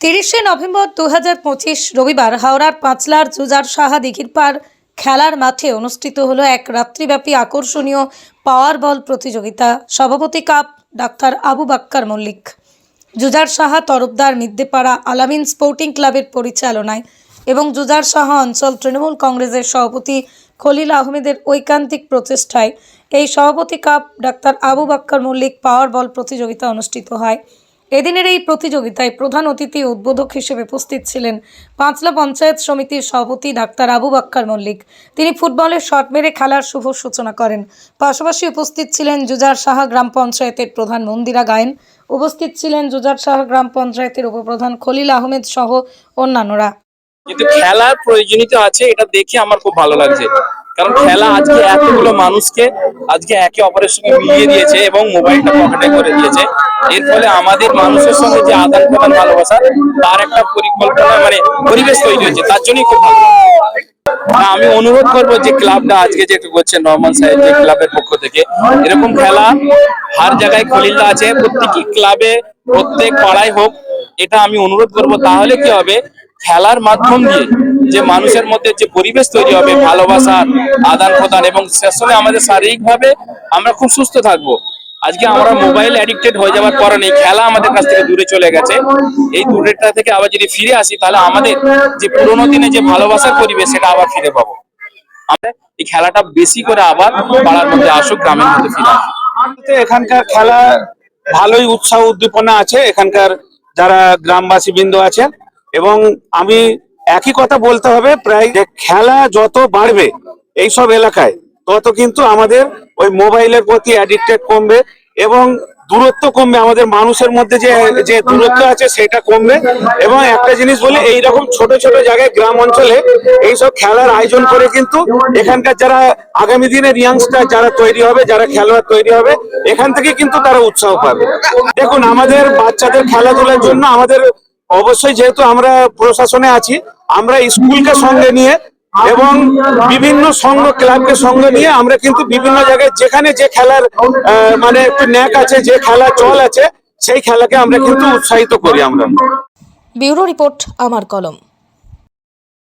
তিরিশে নভেম্বর দু রবিবার হাওড়ার পাঁচলার জুজার সাহা দিঘির পার খেলার মাঠে অনুষ্ঠিত হলো এক রাত্রিব্যাপী আকর্ষণীয় পাওয়ার বল প্রতিযোগিতা। সভাপতি cup doctor Abu Bakkar Mallick. Jujar Saha Tarafdar Midyepara Alamin sporting ক্লাবের পরিচালনায় এবং জুজার সাহা অঞ্চল তৃণমূল কংগ্রেসের সভাপতি খলিল আহমেদের ঐকান্তিক প্রচেষ্টায় এই সভাপতি cup doctor Abu Bakkar Mallick power ball প্রতিযোগিতা অনুষ্ঠিত হয়। এদিনের এই প্রতিযোগিতায় প্রধান অতিথি উদ্বোধক হিসেবে উপস্থিত ছিলেন পাঁচলা পঞ্চায়েত সমিতির সভাপতি ডাক্তার আবু বাক্কার মল্লিক। তিনি ফুটবলের শট মেরে খেলার শুভ সূচনা করেন। পাশাপাশি উপস্থিত ছিলেন জুজার সাহা গ্রাম পঞ্চায়েতের প্রধান মন্দিরা গায়েন। উপস্থিত ছিলেন জুজার সাহা গ্রাম পঞ্চায়েতের উপপ্রধান খলিল আহমেদ সহ অন্যান্যরা। কিন্তু খেলার প্রয়োজনীয়তা আছে, এটা দেখে আমার খুব ভালো লাগছে। কারণ খেলা আজকে এতগুলো মানুষকে আজকে একে অপরের সঙ্গে মিলিয়ে দিয়েছে এবং মোবাইলটা পকেটে করে দিয়েছে। এর ফলে আমাদের মানুষের সঙ্গে যে আদান প্রদান ভালোবাসা, তার একটা পরিকল্পনা মানে পরিবেশ তৈরি হয়েছে। তার জন্যই খুব ভালো আমি অনুরোধ করব যে ক্লাবটা আজকে যেটা করছে নর্মাল সাহেব, যে ক্লাবের পক্ষ থেকে, এরকম খেলা হার জায়গায় খলিলদা আছে প্রত্যেকটি ক্লাবে, প্রত্যেক পাড়ায় হোক, এটা আমি অনুরোধ করব। তাহলে কি হবে? খেলার মাধ্যম দিয়ে যে মানুষের মধ্যে যে পরিবেশ তৈরি হবে ভালোবাসার আদান প্রদান এবং শেষে আমাদের শারীরিক ভাবে আমরা খুব সুস্থ থাকব। আজকে আমরা মোবাইল অ্যাডিক্টেড হয়ে যাওয়ার কারণে খেলা আমাদের কাছ থেকে দূরে চলে গেছে। এই দূরেরটা থেকে আবার যদি ফিরে আসি, তাহলে আমাদের যে পুরোনো দিনে যে ভালোবাসার পরিবেশ, সেটা আবার ফিরে পাবো। আমরা এই খেলাটা বেশি করে আবার পাড়ার মধ্যে আসুক, গ্রামের মধ্যে ফিরে আসুক। এখানকার খেলা ভালোই উৎসাহ উদ্দীপনা আছে। এখানকার যারা গ্রামবাসী বৃন্দ আছেন এবং আমি একই কথা বলতে হবে প্রায় যে খেলা যত বাড়বে এই সব এলাকায়, তত কিন্তু আমাদের ওই মোবাইলের প্রতি অ্যাডিক্টেড কমবে এবং দূরত্ব কমবে। আমাদের মানুষের মধ্যে যে যে দূরত্ব আছে সেটা কমবে। এবং একটা জিনিস বলি, এইরকম ছোট ছোট জায়গায় গ্রাম অঞ্চলে এইসব খেলার আয়োজন করে কিন্তু এখানকার যারা আগামী দিনের ইয়াংস্টার যারা তৈরি হবে, যারা খেলোয়াড় তৈরি হবে, এখান থেকে কিন্তু তারা উৎসাহ পাবে। দেখুন, আমাদের বাচ্চাদের খেলাধুলার জন্য আমাদের অবশ্যই যেহেতু আমরা প্রশাসনে আছি আমরা স্কুলকে সঙ্গে নিয়ে এবং বিভিন্ন সংঘ ক্লাবকে সঙ্গে নিয়ে আমরা কিন্তু বিভিন্ন জায়গায় যেখানে যে খেলার মানে একটু ন্যাক আছে, যে খেলার চল আছে, সেই খেলাকে আমরা কিন্তু উৎসাহিত করি আমরা। ব্যুরো রিপোর্ট, আমার কলম।